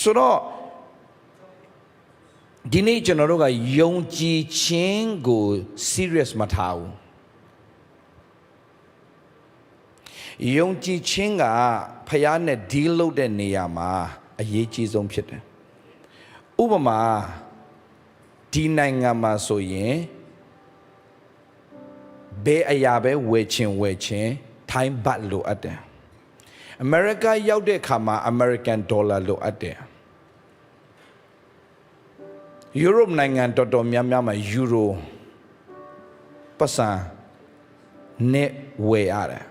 ဆိုတော့ဒီနေ့ကျွန်တော်တို့ကယုံကြည်ခြင်းကို serious မထားဘူးယုံကြည်ခြင်းကဖျားနဲ့ deal လုပ်တဲ့နေရာမှာအရေးကြီးဆုံးဖြစ်တယ်ဥပမာဒီနိုင်ငံမှာဆိုရင်ဘယ်အရာပဲဝယ်ချင်ဝယ်ချင်ထိုင်းဘတ်လိုအပ်တယ် အမေရိကရောက်တဲ့အခါမှာ American dollar လိုအပ်တယ်ယူရိုပနိုင်ငံတော်တော်များများမှာယူရိုပတ်စံနဲ့ဝယ်ရတယ်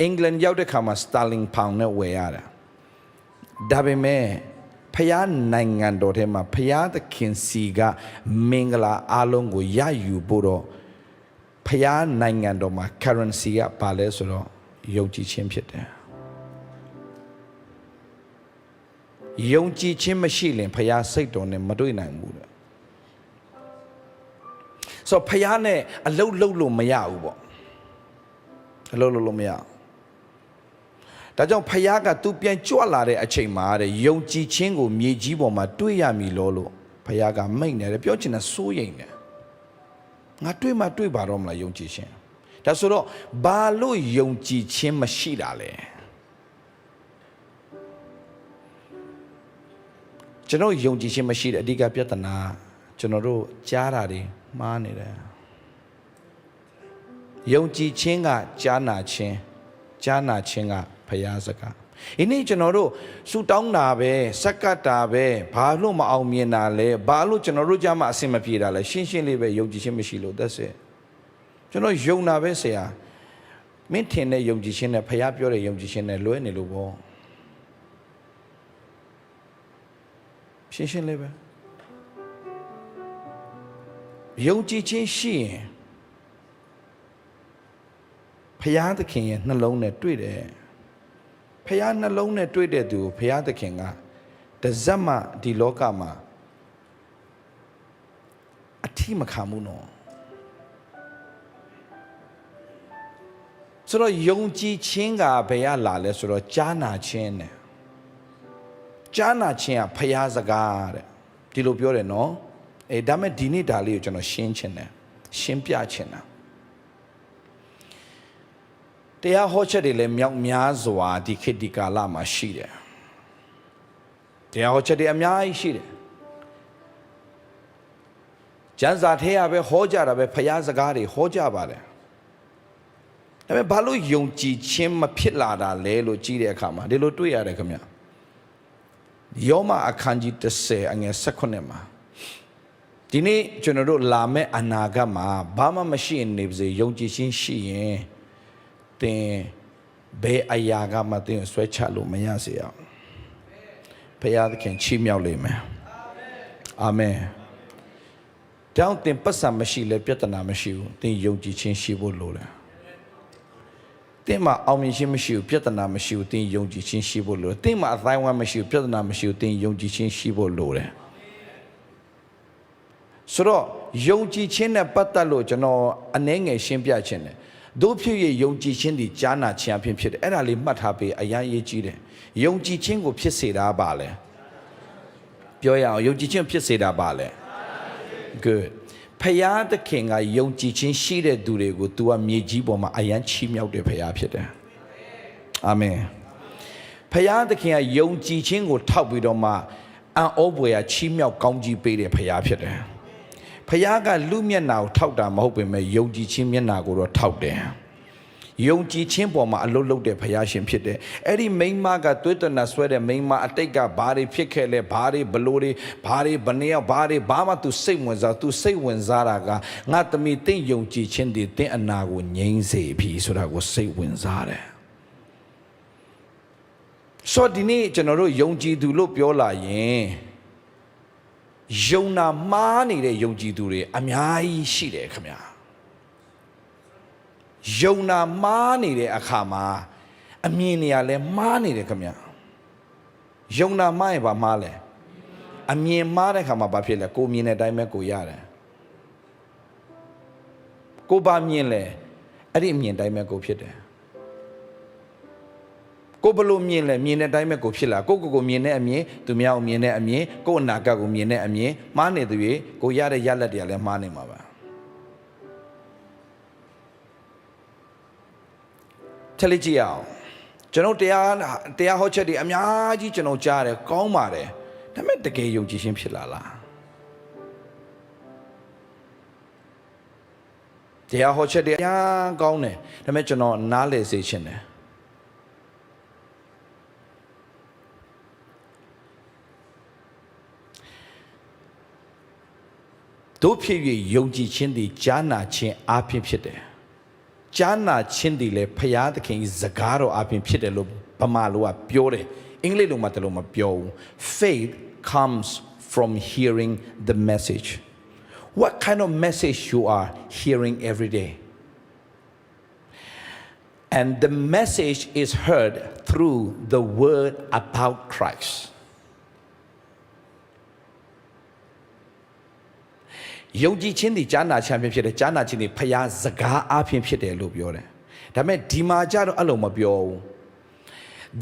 အင်္ဂလန်ရောက်တဲ့အခါမှာ sterling pound နဲ့ဝယ်ရတယ်ဒါပေမဲ့ဖျားနိုင်ငံတော်ထဲမှာဖျားသခင်စီကမင်္ဂလာအလုံးကိုရယူဖို့တော့ဖျားနိုင်ငံတော်မှာ currency ကပါလဲဆိုတော့ယုံကြည်ခြင်းဖြစ်တယ် ယုံကြည်ခြင်းမရှိရင်ဖျားစိတ်တော်နဲ့မတွေ့နိုင်ဘူးတဲ့ဆိုတော့ဖျားနဲ့အလုတ်လုတ်လို့မရဘူးပေါ့အလုတ်လုတ်လို့မရဘူးဒါကြောင့်ဖျားကသူပြန်ကြွလာတဲ့အချိန်မှာတဲ့ယုံကြည်ခြင်းကိုမြေကြီးပေါ်မှာတွေ့ရမည်လို့လို့ဖျားကမိန့်တယ်တဲ့ပြောချင်တာစိုးရိမ်တယ်ငါတွေ့မှတွေ့ပါတော့မလားယုံကြည်ခြင်းဒါဆိုတော့ဘာလို့ယုံကြည်ခြင်းမရှိတာလဲ ကျွန်တော်ယုံကြည်ခြင်းမရှိတဲ့အဓိကပြဿနာကျွန်တော်တို့ကြားတာတွေမှားနေတယ်ယုံကြည်ခြင်းကကြားနာခြင်းကြားနာခြင်းကဖျားစကားဒီနေ့ကျွန်တော်တို့ဆူတောင်းတာပဲစက္ကတ်တာပဲဘာလို့မအောင်မြင်တာလဲဘာလို့ကျွန်တော်တို့ကြားမှာအဆင်မပြေတာလဲရှင်းရှင်းလေးပဲယုံကြည်ခြင်းမရှိလို့သက်စေကျွန်တော်ယုံတာပဲဆရာမင်းထင်တဲ့ယုံကြည်ခြင်းနဲ့ဖျားပြောတဲ့ယုံကြည်ခြင်းနဲ့လွဲနေလို့ပေါ့ ရှင်းရှင်းလေးပဲယုံကြည်ခြင်းရှိရင်ဖျားသခင်ရဲ့နှလုံးနဲ့တွေ့တယ်ဖျားနှလုံးနဲ့တွေ့တဲ့သူကိုဖျားသခင်ကတဇက်မှဒီလောကမှာအထီးမခံဘူးနော်ဆိုတော့ယုံကြည်ခြင်းကဘယ်ရလာလဲဆိုတော့ကြားနာခြင်းနဲ့ ကြားနာခြင်းကဖျားစကားတဲ့ဒီလိုပြောတယ်နော်အဲဒါမဲ့ဒီနေ့ဒါလေးကိုကျွန်တော်ရှင်းချင်တယ်ရှင်းပြချင်တာတရားဟောချက်တွေလည်းမြောက်များစွာဒီခေတ်ဒီကာလမှာရှိတယ်တရားဟောချက်တွေအများကြီးရှိတယ်ကျမ်းစာထဲရပဲဟောကြတာပဲဖျားစကားတွေဟောကြပါတယ်ဒါပေမဲ့ဘာလို့ယုံကြည်ခြင်းမဖြစ်လာတာလဲလို့ကြည့်တဲ့အခါမှာဒီလိုတွေ့ရတယ်ခင်ဗျ ယောမအခန်းကြီး30အငယ်16မှာဒီနေ့ကျွန်တော်တို့လာမယ့်အနာဂတ်မှာဘာမှမရှိနေပါစေယုံကြည်ခြင်းရှိရင်သင်ဘယ်အရာကမှသင်ကိုဆွဲချလို့မရစေအောင်ဘုရားသခင်ချီးမြှောက်လိမ့်မယ်အာမင်တောင်းတင်ပတ်စံမရှိလဲပြဿနာမရှိဘူးသင်ယုံကြည်ခြင်းရှိဖို့လိုတယ် သင်မှာအောင်မြင်ခြင်းမရှိဘူးပြဿနာမရှိဘူးသင်ယုံကြည်ခြင်းရှိဖို့လိုတယ်သင်မှာအတိုင်းဝမ်းမရှိဘူးပြဿနာမရှိဘူးသင်ယုံကြည်ခြင်းရှိဖို့လိုတယ်ဆိုတော့ယုံကြည်ခြင်းနဲ့ပတ်သက်လို့ကျွန်တော်အနှဲငယ်ရှင်းပြခြင်းတယ်တို့ဖြစ်ရယုံကြည်ခြင်းဒီကြားနာခြင်းအဖြစ်ဖြစ်တယ်အဲ့ဒါလေးမှတ်ထားပေးအရင်ရေးကြည့်တယ်ယုံကြည်ခြင်းကိုဖြစ်စေတာပါလဲပြောရအောင်ယုံကြည်ခြင်းဖြစ်စေတာပါလဲ good ဖယားသခင်ကယုံကြည်ခြင်းရှိတဲ့သူတွေကို तू ကမြေကြီးပေါ်မှာအယမ်းချီးမြှောက်တဲ့ဖယားဖြစ်တယ်အာမင်ဖယားသခင်ကယုံကြည်ခြင်းကို ထောက်ပြီးတော့မှအံ့ဩဖွယ်ရာချီးမြှောက်ကောင်းကြီးပေးတဲ့ဖယားဖြစ်တယ်ဖယားကလူမျက်နာကိုထောက်တာမဟုတ်ပေမဲ့ယုံကြည်ခြင်းမျက်နာကိုတော့ထောက်တယ် ယုံကြည်ခြင်းပေါ်မှာအလုတ်လုတ်တဲ့ဖယားရှင်ဖြစ်တယ်အဲ့ဒီမိန်းမကသွေးသွနာဆွဲတဲ့မိန်းမအတိတ်ကဘာတွေဖြစ်ခဲ့လဲဘာတွေဘလို့တွေဘာတွေဘနေရောက်ဘာတွေဘာမှ तू စိတ်ဝင်စား तू စိတ်ဝင်စားတာကငါသမီးတင့်ယုံကြည်ခြင်းတွေတင့်အနာကိုငြိမ်းစေပြီဆိုတာကိုစိတ်ဝင်စားတယ်ဆိုတော့ဒီနေ့ကျွန်တော်တို့ယုံကြည်သူလို့ပြောလာရင်ယုံနာမှားနေတဲ့ယုံကြည်သူတွေအများကြီးရှိတယ်ခင်ဗျာ ယုံနာမှားနေတဲ့အခါမှာအမြင်နေရလဲမှားနေတယ်ခင်ဗျာယုံနာမှားရင်ဘာမှားလဲအမြင်မှားတဲ့ခါမှာဘာဖြစ်လဲကိုမြင်တဲ့အတိုင်းပဲကိုရတယ်ကိုဘာမြင်လဲအဲ့ဒီအမြင်တိုင်းပဲကိုဖြစ်တယ်ကိုဘလို့မြင်လဲမြင်တဲ့အတိုင်းပဲကိုဖြစ်လာကိုကိုကိုမြင်တဲ့အမြင်သူများကိုမြင်တဲ့အမြင်ကိုအနာဂတ်ကိုမြင်တဲ့အမြင်မှားနေသူရေကိုရတဲ့ရလက်တွေကလည်းမှားနေမှာပါ ချက်လေးကြည့်အောင်ကျွန်တော်တရားတရားဟောချက်တွေအများကြီးကျွန်တော်ကြားတယ်ကောင်းပါတယ်ဒါပေမဲ့တကယ်ယုံကြည်ခြင်းဖြစ်လာလားတရားဟောချက်တွေအများကောင်းတယ်ဒါပေမဲ့ကျွန်တော်နားလည်စေချင်တယ်တို့ဖြစ်၍ယုံကြည်ခြင်းသည်ကြားနာခြင်းအပြင်ဖြစ်တယ်။ ကြားနာခြင်းသည်လည်းဖရာသခင်၏စကားတော်အပြင်ဖြစ်တယ်လို့ဗမာလိုကပြောတယ်။အင်္ဂလိပ်လိုမှတလို့မပြောဘူး။ Faith comes from hearing the message. What kind of message you are hearing every day? And the message is heard through the word about Christ. ယုံကြည်ခြင်းဒီကြားနာခြင်းအဖြစ်ဖြစ်တယ်ကြားနာခြင်းဒီဖျားစကားအဖြစ်ဖြစ်တယ်လို့ပြောတယ်ဒါပေမဲ့ဒီမှာကြတော့အဲ့လိုမပြောဘူး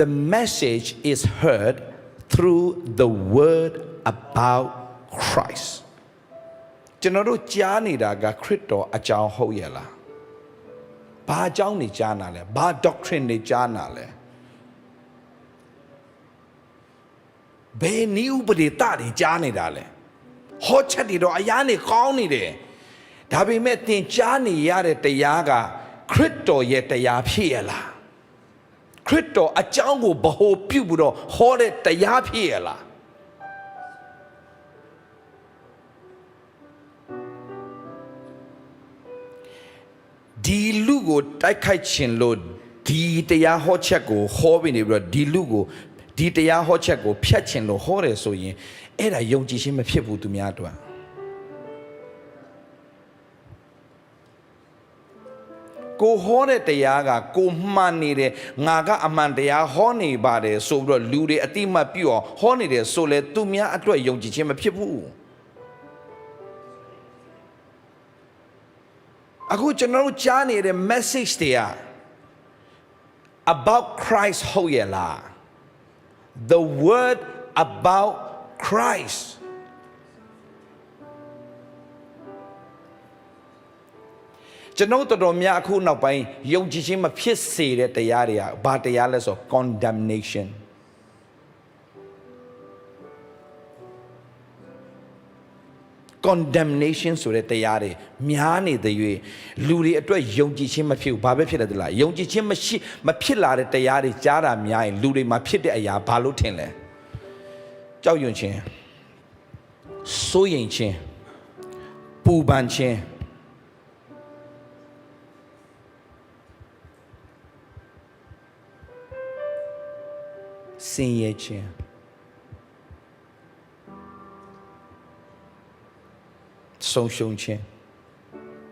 The message is heard through the word about Christ ကျွန်တော်တို့ကြားနေတာကခရစ်တော်အကြောင်းဟုတ်ရဲ့လားဘာအကြောင်းနေကြားနာလဲဘာ doctrine နေကြားနာလဲဘယ်နည်းဥပဒေတတွေကြားနေတာလဲ ဟောချက်တွေတော့အရားနေကောင်းနေတယ်ဒါပေမဲ့သင်ကြားနေရတဲ့တရားကခရစ်တော်ရဲ့တရားဖြစ်ရလားခရစ်တော်အကြောင်းကိုဗဟိုပြုပြီးတော့ဟောတဲ့တရားဖြစ်ရလားဒီလူကိုတိုက်ခိုက်ခြင်းလို့ဒီတရားဟောချက်ကိုဟောပြီးနေပြီးတော့ဒီလူကိုဒီတရားဟောချက်ကိုဖျက်ခြင်းလို့ဟောတယ်ဆိုရင် အဲ့ဒါယုံကြည်ခြင်းမဖြစ်ဘူးသူများအတွက်ကိုဟောတဲ့တရားကကိုမှန်နေတယ်ငါကအမှန်တရားဟောနေပါတယ်ဆိုပြီးတော့လူတွေအတိမတ်ပြုအောင်ဟောနေတယ်ဆိုလဲသူများအတွက်ယုံကြည်ခြင်းမဖြစ်ဘူးအခုကျွန်တော်တို့ကြားနေတဲ့ message တွေက about Christ ဟုတ်ရဲ့လား the word about Christ ကျွန်တော်တို့တော်တော်များအခုနောက်ပိုင်းယုံကြည်ခြင်းမဖြစ်စေတဲ့တရားတွေကဘာတရားလဲဆို condemnation condemnation ဆိုတဲ့တရားတွေများနေတဲ့၍လူတွေအတွက်ယုံကြည်ခြင်းမဖြစ်ဘူးဘာပဲဖြစ်လဲတလားယုံကြည်ခြင်းမရှိမဖြစ်လာတဲ့တရားတွေကြားတာများရင်လူတွေမှာဖြစ်တဲ့အရာဘာလို့ထင်လဲ ကြောက်ရွံ့ခြင်းစိုးရိမ်ခြင်းပူပန်ခြင်းစင်ရဲ့ခြင်းဆုံးရှုံးခြင်း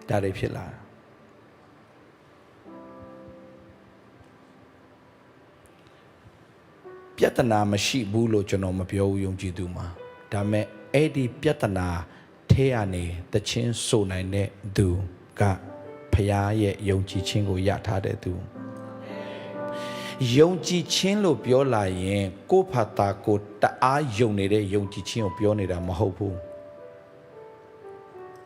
ဒါတွေဖြစ်လာတာ ပြဿနာမရှိဘူးလို့ကျွန်တော်မပြောဘူးယုံကြည်သူမှာဒါပေမဲ့အဲ့ဒီပြဿနာထဲကနေတခြင်းဆိုနိုင်တဲ့သူကဖခင်ရဲ့ယုံကြည်ခြင်းကိုရထားတဲ့သူယုံကြည်ခြင်းလို့ပြောလာရင်ကိုယ့်ဖာတာကိုတအားယုံနေတဲ့ယုံကြည်ခြင်းကိုပြောနေတာမဟုတ်ဘူး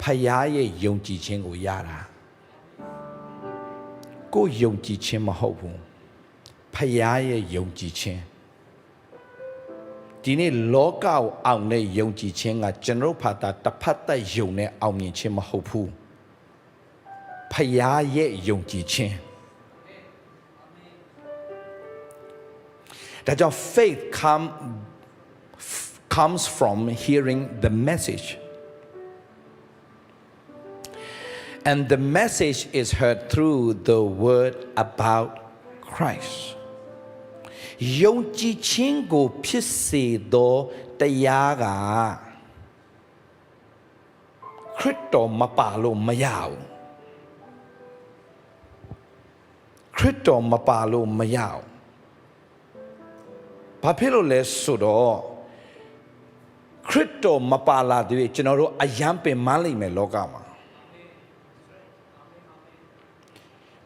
ဖခင်ရဲ့ယုံကြည်ခြင်းကိုရတာကိုယ်ယုံကြည်ခြင်းမဟုတ်ဘူးဖခင်ရဲ့ယုံကြည်ခြင်း ဒီနေ့လောကကိုအောင်တဲ့ယုံကြည်ခြင်းကကျွန်တော်ဖာတာတစ်ဖက်သက်ယုံနဲ့အောင်မြင်ခြင်းမဟုတ်ဘူးဖခင်ရဲ့ယုံကြည်ခြင်းဒါကြောင့် faith come comes from hearing the message and the message is heard through the word about Christ ယုံကြည်ခြင်းကိုဖြစ်စေသောတရားကခရစ်တော်မပါလို့မရဘူးခရစ်တော်မပါလို့မရဘူးဘာဖြစ်လို့လဲဆိုတော့ခရစ်တော်မပါလာတဲ့ကျွန်တော်တို့အယံပင်မလိမ့်မယ်လောကမှာ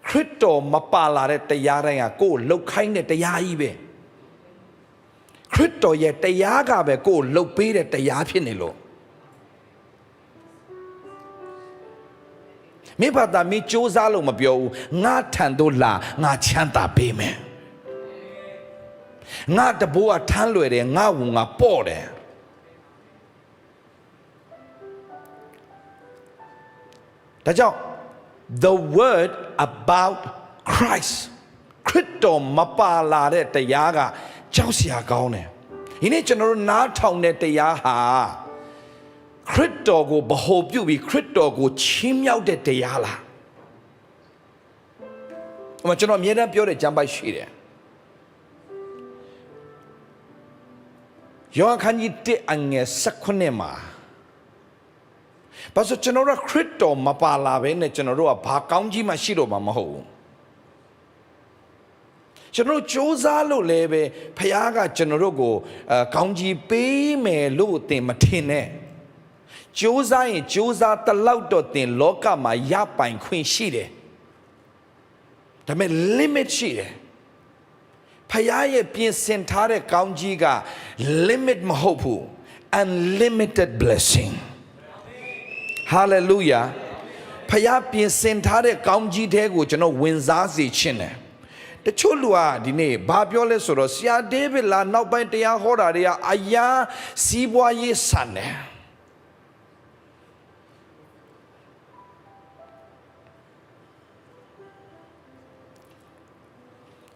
ခခရစ်တော်မပါလာတဲ့တရားတိုင်းကကိုယ်လှုပ်ခိုင်းတဲ့တရားကြီးပဲခရစ်တော်ရဲ့တရားကပဲကိုယ်လှုပ်ပေးတဲ့တရားဖြစ်နေလို့မင်းဘာသာမင်းစူးစမ်းလို့မပြောဘူးငါထံတို့လာငါချမ်းသာပေးမယ်ငါတဘိုးကထမ်းလွယ်တယ်ငါဝငါပေါ့တယ်ဒါကြောင့် the word about Christ ခရစ်တော်မပါလာတဲ့တရားကကြောက်စရာကောင်းတယ်ဒီနေ့ကျွန်တော်တို့နားထောင်တဲ့တရားဟာခရစ်တော်ကိုဗဟိုပြုပြီးခရစ်တော်ကိုချီးမြှောက်တဲ့တရားလားဟိုမှာကျွန်တော်အမြဲတမ်းပြောတဲ့ကျမ်းပိုက်ရှိတယ်ယောဟန်ခန်းကြီး1အငယ်16မှာ ။ဘာလို့ကျွန်တော်တို့ခရစ်တော်မပါလာဘဲနဲ့ကျွန်တော်တို့ကဘာကောင်းကြီးမှရှိတော့မှာမဟုတ်ဘူး။ကျွန်တော်စူးစမ်းလို့လည်းပဲဖခင်ကကျွန်တော်တို့ကိုအကောင်းကြီးပေးမယ်လို့အတင်မထင်နဲ့။စူးစမ်းရင်စူးစမ်းတလောက်တော့တင်လောကမှာရပိုင်ခွင့်ရှိတယ်။ဒါပေမဲ့ limit ရှိတယ်။ဖရားရဲ့ပြင်ဆင်ထားတဲ့ကောင်းကြီးက limit မဟုတ်ဘူး unlimited blessing hallelujah ဖျားပြင်ဆင်ထားတဲ့ကောင်းကြီးတဲကိုကျွန်တော်ဝင်စားစေခြင်းတယ်တချို့လူကဒီနေ့ဘာပြောလဲဆိုတော့ဆရာဒေးဗစ်လာနောက်ပိုင်းတရားဟောတာတွေကအယားစီးပွားရေးဆန်တယ်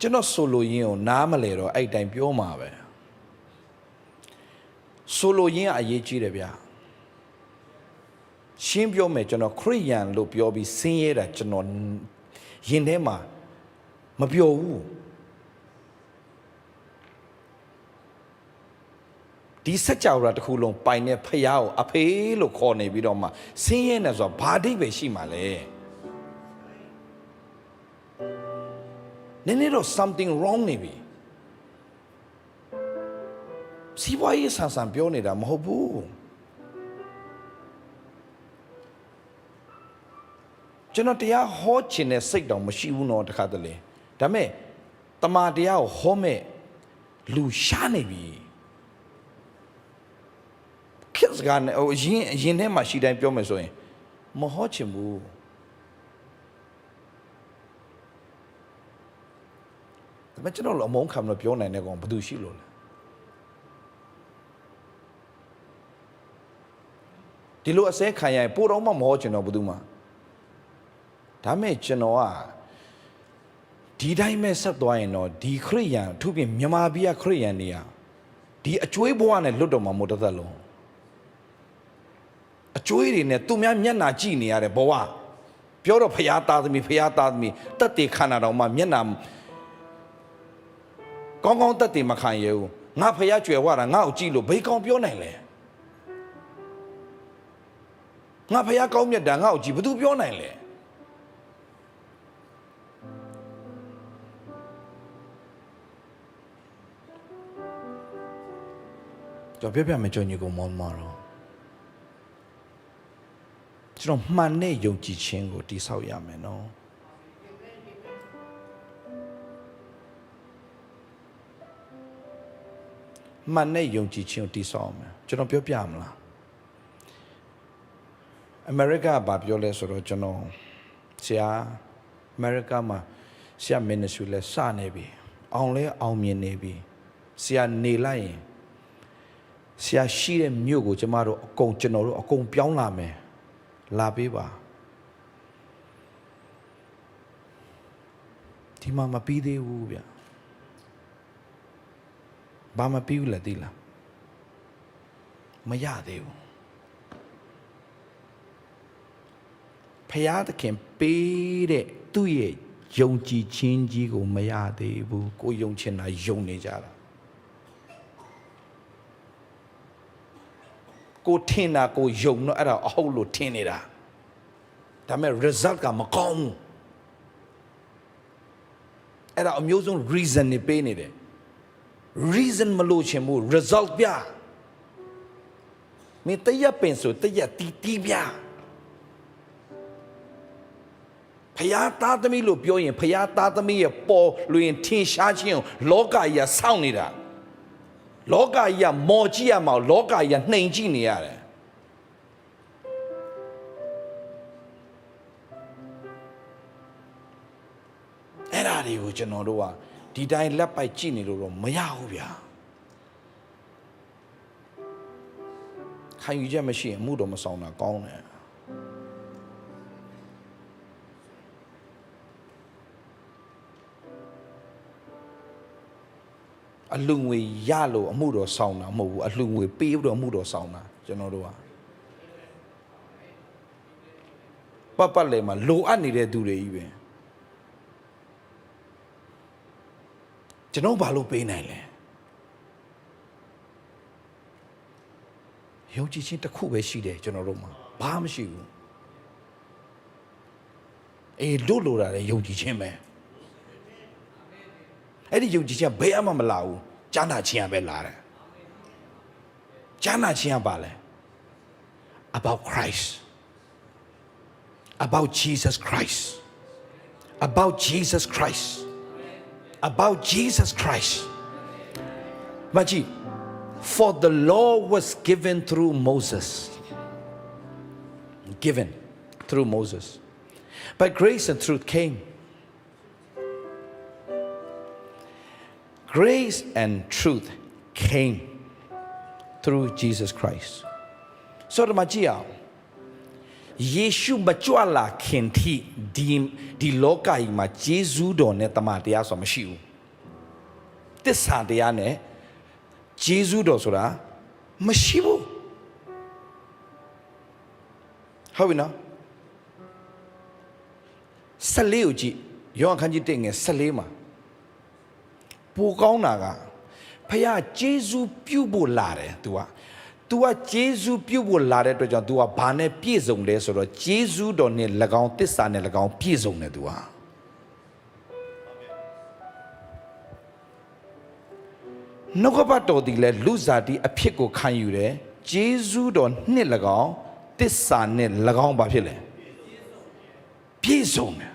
ကျွန်တော်ဆိုလိုရင်းကိုနားမလဲတော့အဲ့တိုင်ပြောမှာပဲဆိုလိုရင်းကအရေးကြီးတယ်ဗျာ ရှင်းပြောမယ်ကျွန်တော်ခရိယန်လို့ပြောပြီးဆင်းရဲတာကျွန်တော်ရင်ထဲမှာမပြောဘူးဒီစัจ java တစ်ခုလုံးပိုင်တဲ့ဖယားကိုအဖေးလို့ခေါ်နေပြီးတော့မှဆင်းရဲနေဆိုတော့ဘာအဓိပ္ပာယ်ရှိမှာလဲနည်းနည်းတော့ something wrong နေပြီစီးပွားရေးဆန်ဆန်ပြောနေတာမဟုတ်ဘူး ကျွန်တော်တရားဟောခြင်းနဲ့စိတ်တောင်မရှိဘူးနော်တခါတလေဒါပေမဲ့တမာတရားကိုဟောမဲ့လူရှားနေပြီခစ်စကန်ဟိုအရင်အရင်ထဲမှာရှိတိုင်းပြောမယ်ဆိုရင်မဟောချင်ဘူးဒါပေမဲ့ကျွန်တော်လည်းအမုန်းခံလို့ပြောနိုင်တဲ့ကောင်ဘာလို့ရှိလို့လဲဒီလိုအစဲခံရရင်ပိုတော့မှမဟောချင်တော့ဘူးသူမှ ဒါမဲ့ကျွန်တော်ကဒီတိုင်းပဲဆက်သွားရင်တော့ဒီခရိယန်အထူးဖြင့်မြန်မာပြည်ကခရိယန်တွေကဒီအကျွေးဘဝနဲ့လွတ်တော်မှာမို့တစ်သက်လုံးအကျွေးတွေနဲ့သူများမျက်နာကြည့်နေရတဲ့ဘဝပြောတော့ဖရာသားသမီးဖရာသားသမီးတက်တေခန္ဓာတော်မှာမျက်နာကောင်းကောင်းတက်တေမခံရဘူးငါဖရာကြွယ်ဝတာငါ့ကိုကြည့်လို့ဘေးကောင်းပြောနိုင်လဲငါဖရာကောင်းမြတ်တာငါ့ကိုကြည့်ဘယ်သူပြောနိုင်လဲ ကျွန်တော်ပြောပြမယ်ကြောင့်ညီကိုမောင်မတော်ကျွန်တော်မှန်တဲ့ယုံကြည်ခြင်းကိုတိဆောက်ရမယ်နော်မှန်တဲ့ယုံကြည်ခြင်းကိုတိဆောက်အောင်မယ်ကျွန်တော်ပြောပြမလားအမေရိကကဘာပြောလဲဆိုတော့ကျွန်တော်ဆရာအမေရိကမှာဆရာ ministry လဲစနေပြီအောင်လဲအောင်မြင်နေပြီဆရာနေလိုက်ရင် ဆရာရှိတဲ့မြို့ကိုကျမတို့အကုန်ကျွန်တော်တို့အကုန်ပြောင်းလာမယ်လာပေးပါဒီမှာမပြီးသေးဘူးဗျဘာမပြီးဘူးလဲသိလားမရသေးဘူးဖယားသခင်ပေးတဲ့သူ့ရဲ့ယုံကြည်ခြင်းကြီးကိုမရသေးဘူးကိုယုံချင်တာယုံနေကြတာ ကိုထင်တာကိုယုံတော့အဲ့ဒါအဟုတ်လို့ထင်နေတာဒါပေမဲ့ result ကမကောင်းဘူးအဲ့ဒါအမျိုးဆုံး reason နေပေးနေတယ် reason မလို့ချင်ဘူး result ပြမင်းတရက်ပင်ဆိုတရက်တီးတီးပြဖယားသားသမီးလို့ပြောရင်ဖယားသားသမီးရဲ့ပေါ်လွင်ထင်ရှားခြင်းကိုလောကကြီးကစောင့်နေတာ လောကကြီးကမော်ကြည့်ရမှာလောကကြီးကနှိမ်ကြည့်နေရတယ်အဲ့ဒါတွေကိုကျွန်တော်တို့ကဒီတိုင်းလက်ပိုက်ကြည့်နေလို့တော့မရဘူးဗျာခံယူချက်မရှိရင်အမှုတော်မဆောင်တာကောင်းတယ် အလူငွေရလို့အမှုတော်ဆောင်တာမဟုတ်ဘူးအလူငွေပေးပြီးတော့အမှုတော်ဆောင်တာကျွန်တော်တို့ကပတ်ပတ်လေမှာလိုအပ်နေတဲ့သူတွေကြီးပဲကျွန်တော်ဘာလို့ပေးနိုင်လဲယုံကြည်ခြင်းတစ်ခုပဲရှိတယ်ကျွန်တော်တို့မှာဘာမှမရှိဘူးအေးတို့လိုတာလေယုံကြည်ခြင်းပဲ အဲ့ဒီယုံကြည်ခြင်းဘယ်အမှမလာဘူးကြားနာခြင်းကပဲလာတယ်ကြားနာခြင်းကပါလဲ about Christ about Jesus Christ about Jesus Christ about Jesus Christ မကြီး for the law was given through Moses given through Moses but grace and truth came grace and truth came through Jesus Christ ဆိုတော့မကြည့်အောင်ယေရှုမကြွလာခင်ထိဒီဒီလောကကြီးမှာဂျေဇူးတော်နဲ့တမန်တရားဆိုတာမရှိဘူးတစ္ဆာတရားနဲ့ဂျေဇူးတော်ဆိုတာမရှိဘူးဟုတ်ပြီနော်14ကိုကြည့်ယောဟန်ခန်းကြီး1ငယ်14မှာ ပိုကောင်းတာကဖခင်ဂျေဇူးပြုတ်ဖို့လာတယ် तू อ่ะ तू อ่ะဂျေဇူးပြုတ်ဖို့လာတဲ့အတွက်ကြောင့် तू อ่ะဘာနဲ့ပြည့်စုံလဲဆိုတော့ဂျေဇူးတော်နဲ့၎င်းတစ္ဆာနဲ့၎င်းပြည့်စုံတယ် तू อ่ะနှုတ်ကပတ်တော်ဒီလဲလူစားတီအဖြစ်ကိုခံယူတယ်ဂျေဇူးတော်နှစ်၎င်းတစ္ဆာနဲ့၎င်းဘာဖြစ်လဲပြည့်စုံတယ်